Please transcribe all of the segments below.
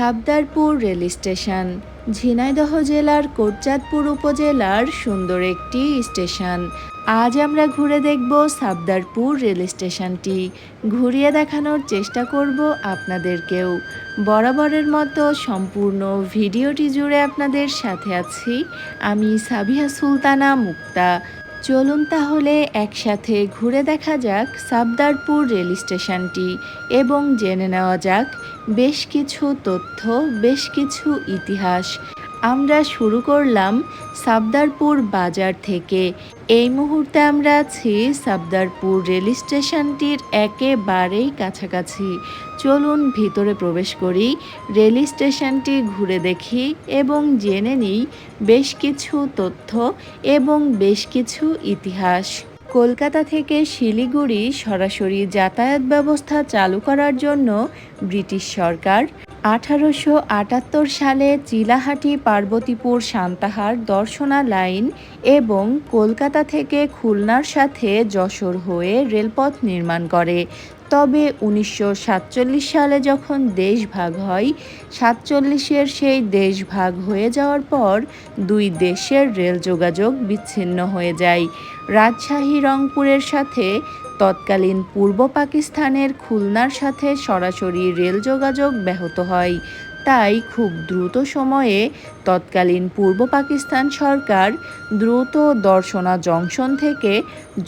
Sabdarpur rail station, Jhenaidah জেলার কোটচাঁদপুর উপজেলার সুন্দর একটি স্টেশন। আজ আমরা ঘুরে দেখব সাবদারপুর রেল স্টেশনটি। ঘুরিয়ে দেখানোর চেষ্টা করব আপনাদেরকেও। বরাবরের মতো সম্পূর্ণ ভিডিওটি জুড়ে আপনাদের সাথে আছি। আমি সাবিহা সুলতানা মুক্তা। চলুন তাহলে একসাথে ঘুরে দেখা যাক সাবদারপুর রেল স্টেশনটি এবং জেনে নেওয়া যাক বেশ কিছু তথ্য, বেশ কিছু ইতিহাস। আমরা শুরু করলাম সাবদারপুর বাজার থেকে। এই মুহূর্তে আমরা আছি সাবদারপুর রেল স্টেশনটির একেবারেই কাছাকাছি। চলুন ভিতরে প্রবেশ করি, রেল স্টেশনটি ঘুরে দেখি এবং জেনে নিই বেশ কিছু তথ্য এবং বেশ কিছু ইতিহাস। কলকাতা থেকে শিলিগুড়ি সরাসরি যাতায়াত ব্যবস্থা চালু করার জন্য ব্রিটিশ সরকার আঠারোশো আটাত্তর সালে চিলাহাটি পার্বতীপুর সান্তাহার দর্শনা লাইন এবং কলকাতা থেকে খুলনার সাথে যশোর হয়ে রেলপথ নির্মাণ করে। তবে উনিশশো সাতচল্লিশ সালে যখন দেশ ভাগ হয়, সাতচল্লিশের সেই দেশ ভাগ হয়ে যাওয়ার পর দুই দেশের রেল যোগাযোগ বিচ্ছিন্ন হয়ে যায়। রাজশাহী, রংপুরের সাথে তৎকালীন পূর্ব পাকিস্তানের খুলনার সাথে সরাসরি রেল যোগাযোগ ব্যাহত হয়। তাই খুব দ্রুত সময়ে তৎকালীন পূর্ব পাকিস্তান সরকার দ্রুত দর্শনা জংশন থেকে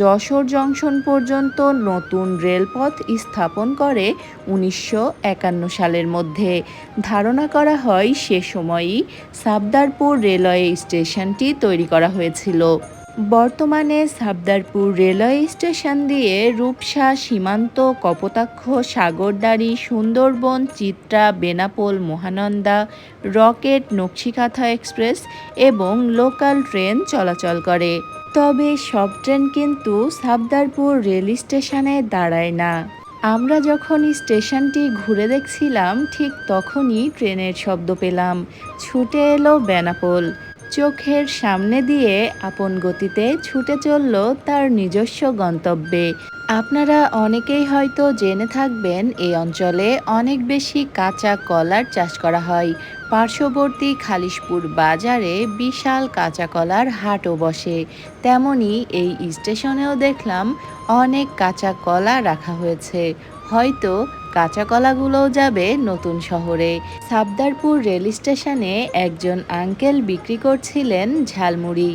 যশোর জংশন পর্যন্ত নতুন রেলপথ স্থাপন করে উনিশশো একান্ন সালের মধ্যে। ধারণা করা হয় সে সময়ই সাবদারপুর রেলওয়ে স্টেশনটি তৈরি করা হয়েছিল। বর্তমানে সাবদারপুর রেলওয়ে স্টেশন দিয়ে রূপসা সীমান্ত, কপোতাক্ষ, সাগরদাড়ি, সুন্দরবন, চিত্রা, বেনাপোল, মহানন্দা, রকেট, নকশিকাথা এক্সপ্রেস এবং লোকাল ট্রেন চলাচল করে। তবে সব ট্রেন কিন্তু সাবদারপুর রেল স্টেশনে দাঁড়ায় না। আমরা যখন স্টেশনটি ঘুরে দেখছিলাম, ঠিক তখনই ট্রেনের শব্দ পেলাম। ছুটে এলো বেনাপোল। চোখের সামনে দিয়ে আপন গতিতে ছুটে চলল তার নিজস্ব গন্তব্যে। আপনারা অনেকেই হয়তো জেনে থাকবেন এই অঞ্চলে অনেক বেশি কাঁচা কলার চাষ করা হয়। পার্শ্ববর্তী খালিশপুর বাজারে বিশাল কাঁচা কলার হাটও বসে। তেমনি এই স্টেশনেও দেখলাম অনেক কাঁচা কলা রাখা হয়েছে। হয়তো কাঁচা কলাগুলোও যাবে নতুন শহরে। সাবদারপুর রেল স্টেশনে একজন আঙ্কেল বিক্রি করছিলেন ঝালমুড়ি।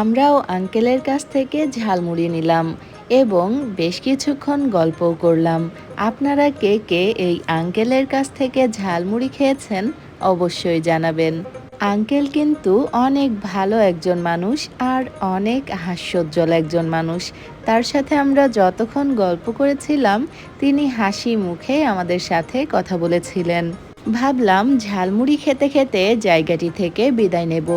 আমরাও আঙ্কেলের কাছ থেকে ঝালমুড়ি নিলাম এবং বেশ কিছুক্ষণ গল্পও করলাম। আপনারা কে কে এই আঙ্কেলের কাছ থেকে ঝালমুড়ি খেয়েছেন অবশ্যই জানাবেন। আঙ্কেল কিন্তু অনেক ভালো একজন মানুষ আর অনেক হাস্যোজ্জ্বল একজন মানুষ। তার সাথে আমরা যতক্ষণ গল্প করেছিলাম, তিনি হাসি মুখে আমাদের সাথে কথা বলেছিলেন। ভাবলাম ঝালমুড়ি খেতে খেতে জায়গাটি থেকে বিদায় নেব।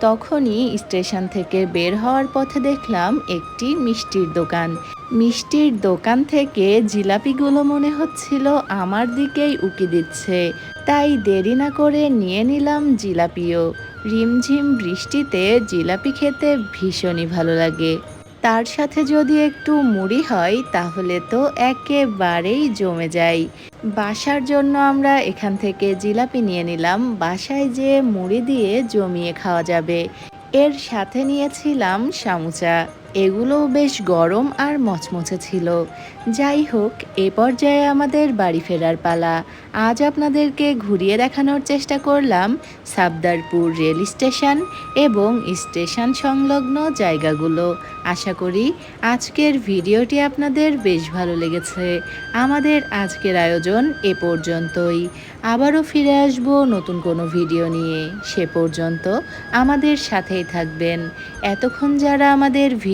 তখনই স্টেশন থেকে বের হওয়ার পথে দেখলাম একটি মিষ্টির দোকান। মিষ্টির দোকান থেকে জিলাপিগুলো মনে হচ্ছিল আমার দিকেই উকি দিচ্ছে। তাই দেরি না করে নিয়ে নিলাম জিলাপিও। রিমঝিম বৃষ্টিতে জিলাপি খেতে ভীষণই ভালো লাগে। তার সাথে যদি একটু মুড়ি হয়, তাহলে তো একেবারেই জমে যায়। বাসার জন্য আমরা এখান থেকে জিলাপি নিয়ে নিলাম। বাসায় যে মুড়ি দিয়ে জমিয়ে খাওয়া যাবে। এর সাথে নিয়েছিলাম সামুচা। এগুলোও বেশ গরম আর মচমচে ছিল। যাই হোক, এ পর্যায়ে আমাদের বাড়ি ফেরার পালা। আজ আপনাদেরকে ঘুরিয়ে দেখানোর চেষ্টা করলাম সাবদারপুর রেল স্টেশন এবং স্টেশন সংলগ্ন জায়গাগুলো। আশা করি আজকের ভিডিওটি আপনাদের বেশ ভালো লেগেছে। আমাদের আজকের আয়োজন এ পর্যন্তই। আবারও ফিরে আসব নতুন কোনো ভিডিও নিয়ে। সে পর্যন্ত আমাদের সাথেই থাকবেন। এতক্ষণ যারা আমাদের